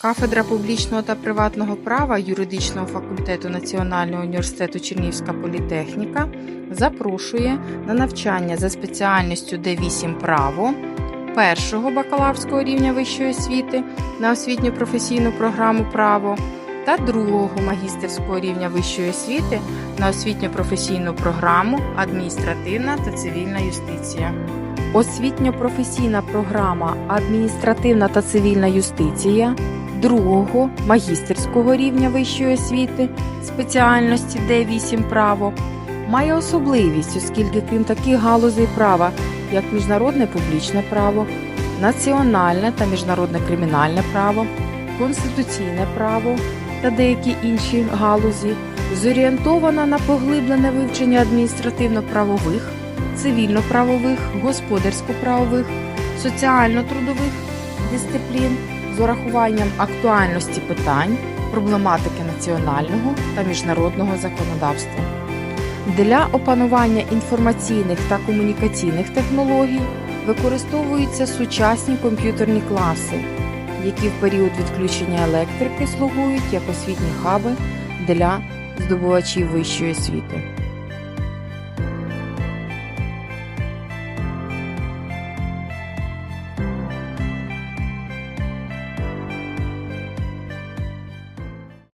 Кафедра публічного та приватного права юридичного факультету Національного університету Чернігівська політехніка запрошує на навчання за спеціальністю Д8 право першого бакалаврського рівня вищої освіти на освітньо професійну програму право та другого магістерського рівня вищої освіти на освітньо професійну програму адміністративна та цивільна юстиція. Освітньо-професійна програма Адміністративна та цивільна юстиція другого магістерського рівня вищої освіти спеціальності Д8 право має особливість, оскільки крім таких галузей права, як міжнародне публічне право, національне та міжнародне кримінальне право, конституційне право та деякі інші галузі, зорієнтована на поглиблене вивчення адміністративно-правових цивільно-правових, господарсько-правових, соціально-трудових дисциплін з урахуванням актуальності питань, проблематики національного та міжнародного законодавства. Для опанування інформаційних та комунікаційних технологій використовуються сучасні комп'ютерні класи, які в період відключення електрики слугують як освітні хаби для здобувачів вищої освіти.